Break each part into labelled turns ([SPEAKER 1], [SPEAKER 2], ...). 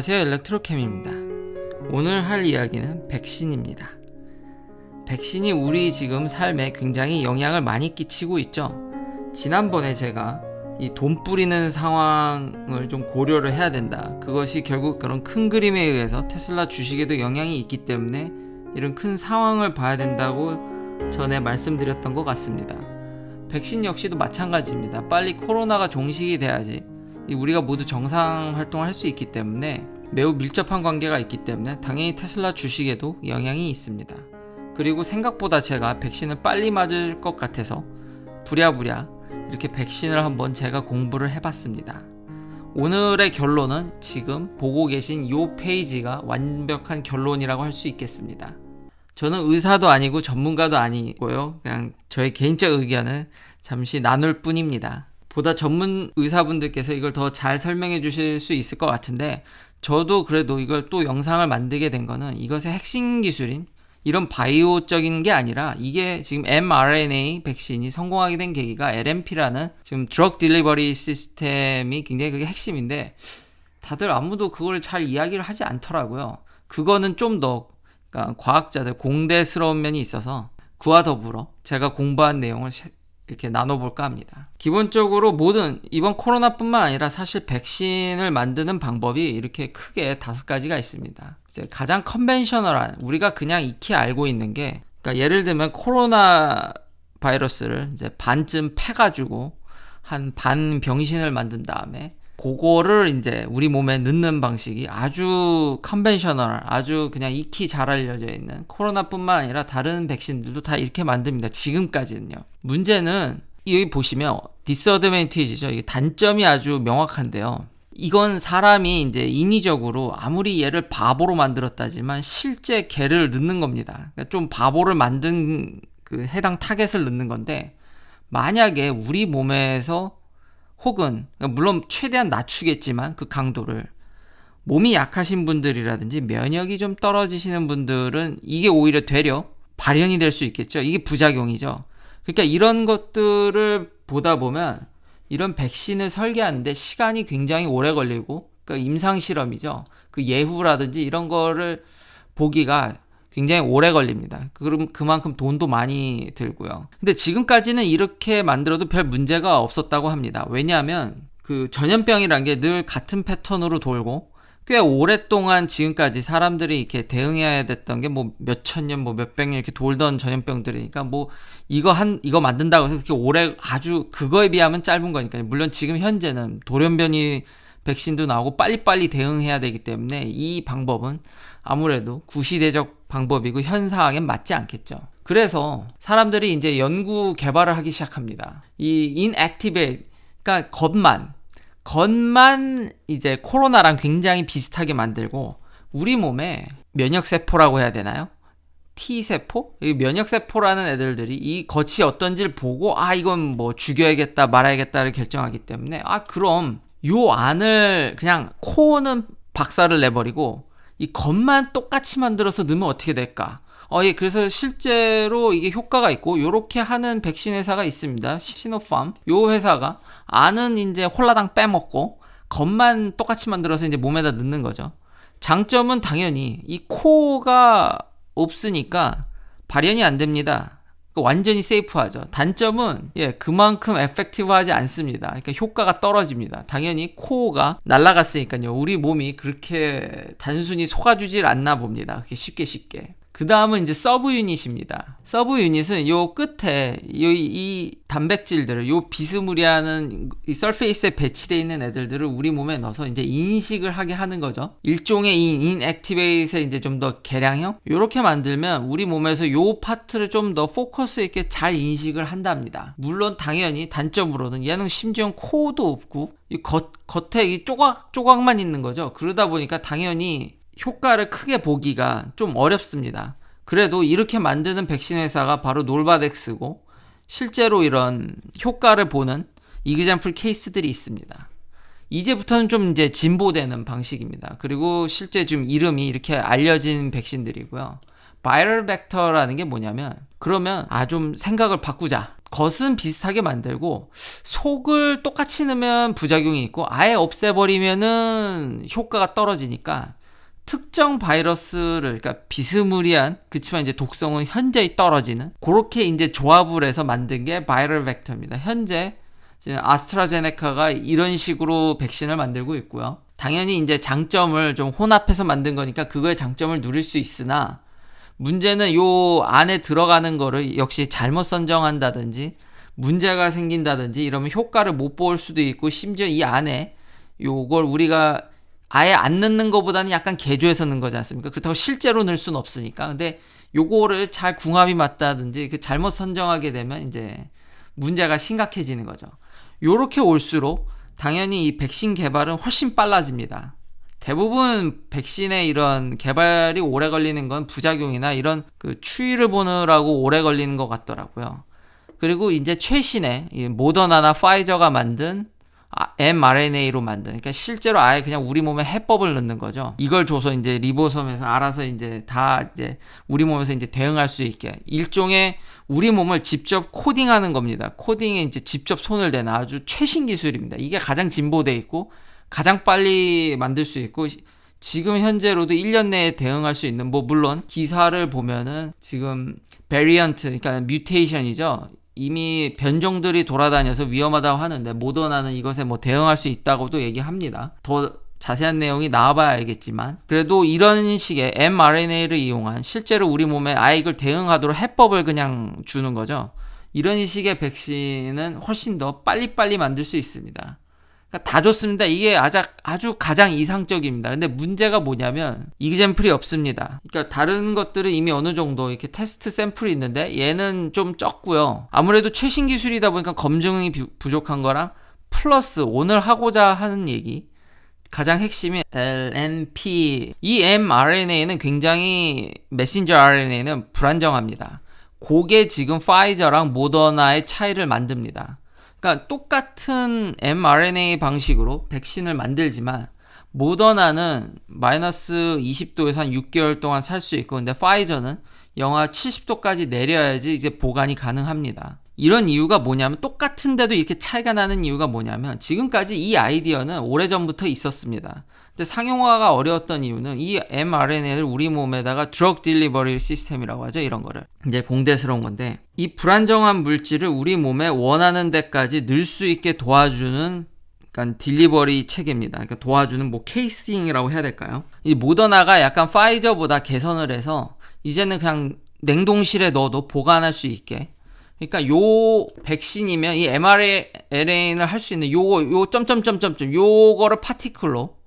[SPEAKER 1] 안녕하세요 일렉트로캠입니다. 오늘 할 이야기는 백신입니다. 백신이 우리 지금 삶에 굉장히 영향을 많이 끼치고 있죠. 지난번에 제가 이 돈 뿌리는 상황을 좀 고려를 해야 된다. 그것이 결국 그런 큰 그림에 의해서 테슬라 주식에도 영향이 있기 때문에 이런 큰 상황을 봐야 된다고 전에 말씀드렸던 것 같습니다. 백신 역시도 마찬가지입니다. 빨리 코로나가 종식이 돼야지 이 우리가 모두 정상 활동을 할 수 있기 때문에 매우 밀접한 관계가 있기 때문에 당연히 테슬라 주식에도 영향이 있습니다. 그리고 생각보다 제가 백신을 빨리 맞을 것 같아서 부랴부랴 이렇게 백신을 한번 제가 공부를 해봤습니다. 오늘의 결론은 지금 보고 계신 이 페이지가 완벽한 결론이라고 할 수 있겠습니다. 저는 의사도 아니고 전문가도 아니고요. 그냥 저의 개인적 의견을 잠시 나눌 뿐입니다. 보다 전문 의사분들께서 이걸 더 잘 설명해 주실 수 있을 것 같은데 저도 그래도 이걸 또 영상을 만들게 된 거는 이것의 핵심 기술인 이런 바이오적인 게 아니라 이게 지금 mRNA 백신이 성공하게 된 계기가 LNP라는 지금 드럭 딜리버리 시스템이 굉장히 그게 핵심인데 다들 아무도 그걸 잘 이야기를 하지 않더라고요. 그거는 좀더 그러니까 과학자들 공대스러운 면이 있어서 그와 더불어 제가 공부한 내용을 이렇게 나눠볼까 합니다. 기본적으로 모든 이번 코로나뿐만 아니라 사실 백신을 만드는 방법이 이렇게 크게 다섯 가지가 있습니다. 가장 컨벤셔널한 우리가 그냥 익히 알고 있는 게 그러니까 예를 들면 코로나 바이러스를 이제 반쯤 패가지고 한 반 병신을 만든 다음에 그거를 이제 우리 몸에 넣는 방식이 아주 컨벤셔널, 아주 그냥 익히 잘 알려져 있는 코로나뿐만 아니라 다른 백신들도 다 이렇게 만듭니다. 지금까지는요. 문제는 여기 보시면 디스어드밴티지죠. 이게 단점이 아주 명확한데요. 이건 사람이 이제 인위적으로 아무리 얘를 바보로 만들었다지만 실제 개를 넣는 겁니다. 그러니까 좀 바보를 만든 그 해당 타겟을 넣는 건데 만약에 우리 몸에서 혹은 그러니까 물론 최대한 낮추겠지만 그 강도를 몸이 약하신 분들이라든지 면역이 좀 떨어지시는 분들은 이게 오히려 되려 발현이 될 수 있겠죠. 이게 부작용이죠. 그러니까 이런 것들을 보다 보면 이런 백신을 설계하는데 시간이 굉장히 오래 걸리고 그러니까 임상 실험이죠. 그 예후라든지 이런 거를 보기가 굉장히 오래 걸립니다. 그럼 그만큼 돈도 많이 들고요. 근데 지금까지는 이렇게 만들어도 별 문제가 없었다고 합니다. 왜냐하면 그 전염병이란 게 늘 같은 패턴으로 돌고 꽤 오랫동안 지금까지 사람들이 이렇게 대응해야 됐던 게 뭐 몇천 년, 뭐 몇백 년 이렇게 돌던 전염병들이니까 뭐 이거 한, 이거 만든다고 해서 그렇게 오래 아주 그거에 비하면 짧은 거니까요. 물론 지금 현재는 돌연변이 백신도 나오고 빨리빨리 대응해야 되기 때문에 이 방법은 아무래도 구시대적 방법이고 현 상황엔 맞지 않겠죠. 그래서 사람들이 이제 연구 개발을 하기 시작합니다. 이 inactivate, 그러니까 겉만, 겉만 이제 코로나랑 굉장히 비슷하게 만들고 우리 몸에 면역세포라고 해야 되나요? T세포? 이 면역세포라는 애들들이 이 겉이 어떤지를 보고 아 이건 뭐 죽여야겠다 말아야겠다를 결정하기 때문에 아 그럼 요 안을 그냥 코는 박살을 내버리고 이 겉만 똑같이 만들어서 넣으면 어떻게 될까? 어, 예, 그래서 실제로 이게 효과가 있고, 요렇게 하는 백신 회사가 있습니다. 시노팜. 요 회사가 안은 이제 홀라당 빼먹고, 겉만 똑같이 만들어서 이제 몸에다 넣는 거죠. 장점은 당연히 이 코가 없으니까 발현이 안 됩니다. 그러니까 완전히 세이프하죠. 단점은 예 그만큼 에펙티브하지 않습니다. 그러니까 효과가 떨어집니다. 당연히 코가 날라갔으니까요. 우리 몸이 그렇게 단순히 속아주질 않나 봅니다. 그렇게 쉽게 쉽게. 그 다음은 이제 서브 유닛입니다. 서브 유닛은 요 끝에 요, 이 단백질들을 요 비스무리하는 이 설페이스에 배치되어 있는 애들들을 우리 몸에 넣어서 이제 인식을 하게 하는 거죠. 일종의 이 인액티베이트의 이제 좀 더 개량형? 요렇게 만들면 우리 몸에서 요 파트를 좀 더 포커스 있게 잘 인식을 한답니다. 물론 당연히 단점으로는 얘는 심지어 코도 없고 이 겉, 겉에 이 조각, 조각만 있는 거죠. 그러다 보니까 당연히 효과를 크게 보기가 좀 어렵습니다. 그래도 이렇게 만드는 백신 회사가 바로 놀바덱스고 실제로 이런 효과를 보는 이그잠플 케이스들이 있습니다. 이제부터는 좀 이제 진보되는 방식입니다. 그리고 실제 좀 이름이 이렇게 알려진 백신들이고요. 바이럴 벡터라는 게 뭐냐면 그러면 아 좀 생각을 바꾸자. 겉은 비슷하게 만들고 속을 똑같이 넣으면 부작용이 있고 아예 없애버리면은 효과가 떨어지니까 특정 바이러스를 그러니까 비스무리한 그치만 이제 독성은 현저히 떨어지는 그렇게 이제 조합을 해서 만든 게 바이럴 벡터입니다. 현재 아스트라제네카가 이런 식으로 백신을 만들고 있고요. 당연히 이제 장점을 좀 혼합해서 만든 거니까 그거의 장점을 누릴 수 있으나 문제는 요 안에 들어가는 거를 역시 잘못 선정한다든지 문제가 생긴다든지 이러면 효과를 못 볼 수도 있고 심지어 이 안에 요걸 우리가 아예 안 넣는 것보다는 약간 개조해서 넣는 거지 않습니까? 그렇다고 실제로 넣을 수는 없으니까. 근데 요거를 잘 궁합이 맞다든지 그 잘못 선정하게 되면 이제 문제가 심각해지는 거죠. 요렇게 올수록 당연히 이 백신 개발은 훨씬 빨라집니다. 대부분 백신의 이런 개발이 오래 걸리는 건 부작용이나 이런 그 추이를 보느라고 오래 걸리는 것 같더라고요. 그리고 이제 최신의 이 모더나나 파이저가 만든 아, mRNA로 만든 그러니까 실제로 아예 그냥 우리 몸에 해법을 넣는 거죠. 이걸 줘서 이제 리보솜에서 알아서 이제 다 이제 우리 몸에서 이제 대응할 수 있게 일종의 우리 몸을 직접 코딩하는 겁니다. 코딩에 이제 직접 손을 대는 아주 최신 기술입니다. 이게 가장 진보돼 있고 가장 빨리 만들 수 있고 지금 현재로도 1년 내에 대응할 수 있는 뭐 물론 기사를 보면은 지금 베리언트 그러니까 뮤테이션이죠. 이미 변종들이 돌아다녀서 위험하다고 하는데 모더나는 이것에 뭐 대응할 수 있다고도 얘기합니다. 더 자세한 내용이 나와봐야 알겠지만 그래도 이런 식의 mRNA를 이용한 실제로 우리 몸에 아예 이걸 대응하도록 해법을 그냥 주는 거죠. 이런 식의 백신은 훨씬 더 빨리빨리 만들 수 있습니다. 그러니까 다 좋습니다. 이게 아주, 아주 가장 이상적입니다. 근데 문제가 뭐냐면 이그젠플이 없습니다. 그러니까 다른 것들은 이미 어느 정도 이렇게 테스트 샘플이 있는데 얘는 좀 적고요. 아무래도 최신 기술이다 보니까 검증이 비- 부족한 거랑 플러스 오늘 하고자 하는 얘기 가장 핵심인 LNP 이 mRNA는 굉장히 메신저 RNA는 불안정합니다. 그게 지금 파이저랑 모더나의 차이를 만듭니다. 그러니까 똑같은 mRNA 방식으로 백신을 만들지만 모더나는 마이너스 20도에서 한 6개월 동안 살 수 있고 근데 파이저는 영하 70도까지 내려야지 이제 보관이 가능합니다. 이런 이유가 뭐냐면 똑같은데도 이렇게 차이가 나는 이유가 뭐냐면 지금까지 이 아이디어는 오래전부터 있었습니다. 근데 상용화가 어려웠던 이유는 이 mRNA를 우리 몸에다가 드럭 딜리버리 시스템이라고 하죠. 이런 거를. 이제 공대스러운 건데 이 불안정한 물질을 우리 몸에 원하는 데까지 넣을 수 있게 도와주는 그러니까 딜리버리 체계입니다. 그러니까 도와주는 뭐 케이싱이라고 해야 될까요? 이 모더나가 약간 파이저보다 개선을 해서 이제는 그냥 냉동실에 넣어도 보관할 수 있게 그러니까 요 백신이면 이 mRNA를 할 수 있는 요거 요 점점점점점 요거를 파티클로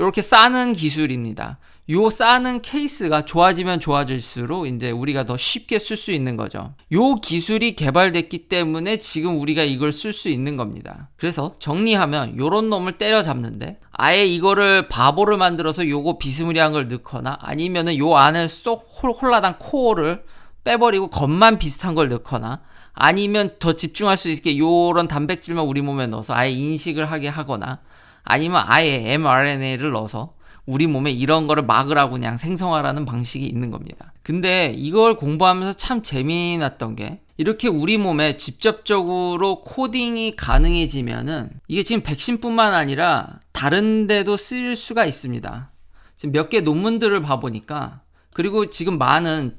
[SPEAKER 1] 이렇게 싸는 기술입니다. 요 싸는 케이스가 좋아지면 좋아질수록 이제 우리가 더 쉽게 쓸 수 있는 거죠. 요 기술이 개발됐기 때문에 지금 우리가 이걸 쓸 수 있는 겁니다. 그래서 정리하면 요런 놈을 때려잡는데 아예 이거를 바보를 만들어서 요거 비스무리한 걸 넣거나 아니면은 요 안에 쏙 홀- 홀라당 코어를 빼버리고 겉만 비슷한 걸 넣거나 아니면 더 집중할 수 있게 요런 단백질만 우리 몸에 넣어서 아예 인식을 하게 하거나 아니면 아예 mRNA를 넣어서 우리 몸에 이런 거를 막으라고 그냥 생성하라는 방식이 있는 겁니다. 근데 이걸 공부하면서 참 재미났던 게 이렇게 우리 몸에 직접적으로 코딩이 가능해지면은 이게 지금 백신뿐만 아니라 다른 데도 쓰일 수가 있습니다. 지금 몇 개 논문들을 봐보니까 그리고 지금 많은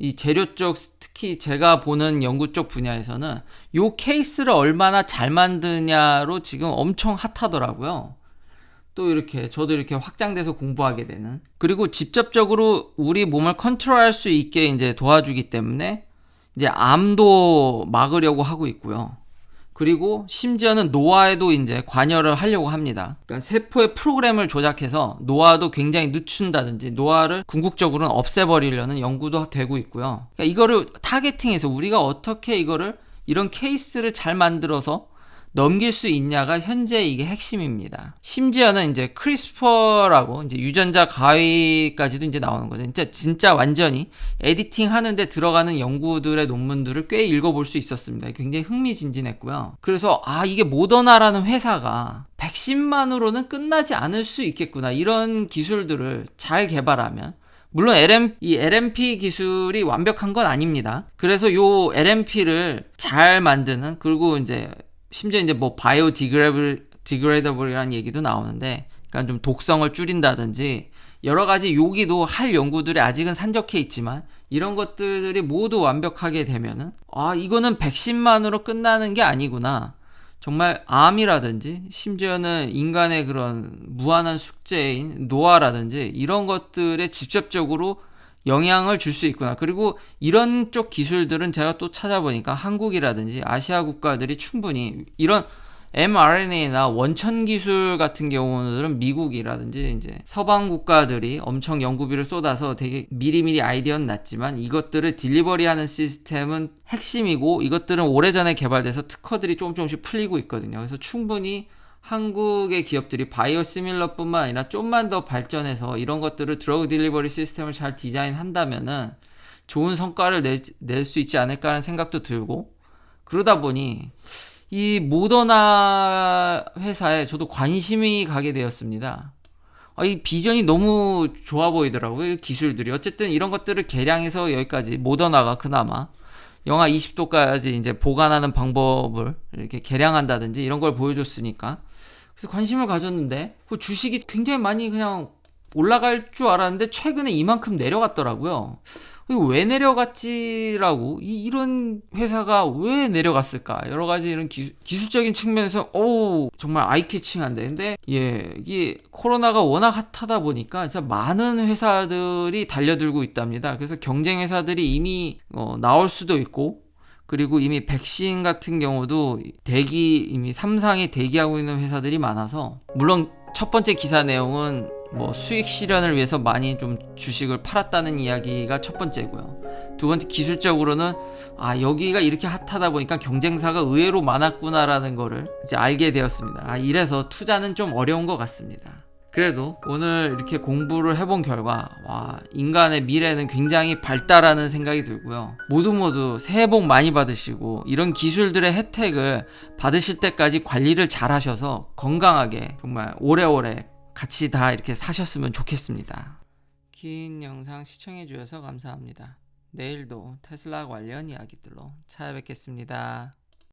[SPEAKER 1] 이 재료 쪽 특히 제가 보는 연구 쪽 분야에서는 요 케이스를 얼마나 잘 만드냐로 지금 엄청 핫하더라고요. 또 이렇게 저도 이렇게 확장돼서 공부하게 되는 그리고 직접적으로 우리 몸을 컨트롤할 수 있게 이제 도와주기 때문에 이제 암도 막으려고 하고 있고요. 그리고 심지어는 노화에도 이제 관여를 하려고 합니다. 그러니까 세포의 프로그램을 조작해서 노화도 굉장히 늦춘다든지 노화를 궁극적으로는 없애버리려는 연구도 되고 있고요. 그러니까 이거를 타겟팅해서 우리가 어떻게 이거를 이런 케이스를 잘 만들어서 넘길 수 있냐가 현재 이게 핵심입니다. 심지어는 이제 크리스퍼라고 이제 유전자 가위까지도 이제 나오는 거죠. 진짜 진짜 완전히 에디팅 하는데 들어가는 연구들의 논문들을 꽤 읽어볼 수 있었습니다. 굉장히 흥미진진했고요. 그래서 아 이게 모더나라는 회사가 백신만으로는 끝나지 않을 수 있겠구나 이런 기술들을 잘 개발하면 물론 LM, 이 LMP 기술이 완벽한 건 아닙니다. 그래서 요 LMP를 잘 만드는 그리고 이제 심지어 이제 뭐 바이오 디그레이블 디그레이더블이라는 얘기도 나오는데 그러니까 좀 독성을 줄인다든지 여러 가지 요기도 할 연구들이 아직은 산적해 있지만 이런 것들이 모두 완벽하게 되면은 아 이거는 백신만으로 끝나는 게 아니구나. 정말 암이라든지 심지어는 인간의 그런 무한한 숙제인 노화라든지 이런 것들에 직접적으로 영향을 줄 수 있구나. 그리고 이런 쪽 기술들은 제가 또 찾아보니까 한국이라든지 아시아 국가들이 충분히 이런 mRNA나 원천 기술 같은 경우는 미국이라든지 이제 서방 국가들이 엄청 연구비를 쏟아서 되게 미리미리 아이디어는 났지만 이것들을 딜리버리하는 시스템은 핵심이고 이것들은 오래전에 개발돼서 특허들이 조금 조금씩 풀리고 있거든요. 그래서 충분히 한국의 기업들이 바이오 시밀러뿐만 아니라 좀만 더 발전해서 이런 것들을 드러그 딜리버리 시스템을 잘 디자인한다면은 좋은 성과를 낼수 있지 않을까 하는 생각도 들고 그러다 보니 이 모더나 회사에 저도 관심이 가게 되었습니다. 아, 이 비전이 너무 좋아 보이더라고요. 이 기술들이. 어쨌든 이런 것들을 개량해서 여기까지 모더나가 그나마 영하 20도까지 이제 보관하는 방법을 이렇게 개량한다든지 이런 걸 보여줬으니까. 그래서 관심을 가졌는데 그 주식이 굉장히 많이 그냥 올라갈 줄 알았는데 최근에 이만큼 내려갔더라고요. 왜 내려갔지라고? 이, 이런 회사가 왜 내려갔을까? 여러 가지 이런 기, 기술적인 측면에서 어우 정말 아이캐칭한데. 근데 예 이게 코로나가 워낙 핫하다 보니까 진짜 많은 회사들이 달려들고 있답니다. 그래서 경쟁 회사들이 이미 어, 나올 수도 있고 그리고 이미 백신 같은 경우도 대기 이미 삼상에 대기하고 있는 회사들이 많아서 물론 첫 번째 기사 내용은 뭐 수익 실현을 위해서 많이 좀 주식을 팔았다는 이야기가 첫 번째고요. 두 번째 기술적으로는 아 여기가 이렇게 핫하다 보니까 경쟁사가 의외로 많았구나라는 거를 이제 알게 되었습니다. 아 이래서 투자는 좀 어려운 것 같습니다. 그래도 오늘 이렇게 공부를 해본 결과 와 인간의 미래는 굉장히 밝다라는 생각이 들고요. 모두 모두 새해 복 많이 받으시고 이런 기술들의 혜택을 받으실 때까지 관리를 잘 하셔서 건강하게 정말 오래오래 같이 다 이렇게 사셨으면 좋겠습니다. 긴 영상 시청해 주셔서 감사합니다. 내일도 테슬라 관련 이야기들로 찾아뵙겠습니다.